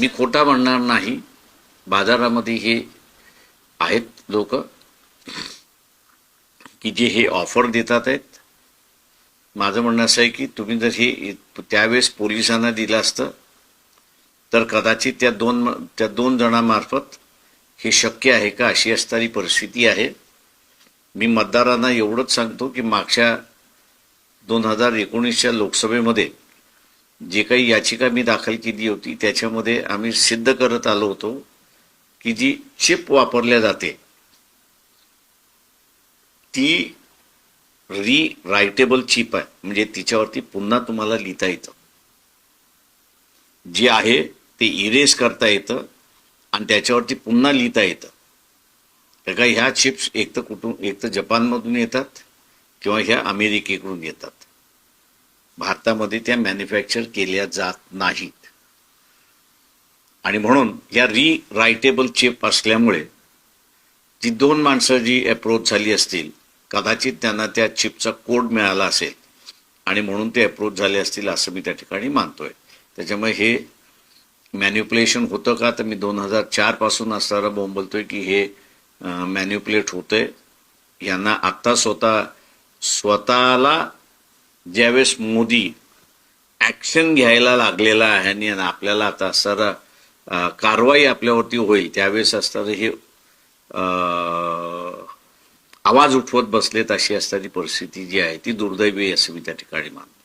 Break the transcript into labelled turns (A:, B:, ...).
A: मी खोटा म्हणणार नाही. बाजारामध्ये हे आहेत लोक की जे हे ऑफर देतात आहेत. माझं म्हणणं असं आहे की तुम्ही जर हे त्यावेळेस पोलिसांना दिलं असतं तर कदाचित त्या दोन त्या दोन जणांमार्फत हे शक्य आहे का? अशी असणारी परिस्थिती आहे. मी मतदारांना एवढंच सांगतो की मागच्या दोन हजार एकोणीसच्या लोकसभेमध्ये जे काही याचिका मी दाखल केली होती त्याच्यामध्ये आम्ही सिद्ध करत आलो होतो की जी चिप वापरल्या जाते ती री रायटेबल चिप आहे. म्हणजे तिच्यावरती पुन्हा तुम्हाला लिहिता येतं. जे आहे ते इरेज करता येतं आणि त्याच्यावरती पुन्हा लिहिता येतं. तर का ह्या चिप्स एक तर कुठून एक तर जपानमधून येतात किंवा ह्या अमेरिकेकडून येतात. भारतामध्ये त्या मॅन्युफॅक्चर केल्या जात नाहीत. आणि म्हणून या री रायटेबल चिप असल्यामुळे जी दोन माणसं जी अप्रोच झाली असतील कदाचित त्यांना त्या चिपचा कोड मिळाला असेल आणि म्हणून ते अप्रोच झाले असतील असं मी त्या ठिकाणी मानतोय. त्याच्यामुळे हे मॅन्युप्युलेशन होतं का? तर मी दोन हजार चारपासून असणारा बोंब बोंबलतोय की हे मॅन्युप्युलेट होतंय. यांना आत्ता स्वतः स्वतःला ज्यावेळेस मोदी ॲक्शन घ्यायला लागलेला आहे आणि आपल्याला आता सर कारवाई आपल्यावरती होईल त्यावेळेस असताना हे आवाज उठवत बसलेत अशी असणारी परिस्थिती जी आहे ती दुर्दैवी असं मी त्या ठिकाणी मानतो.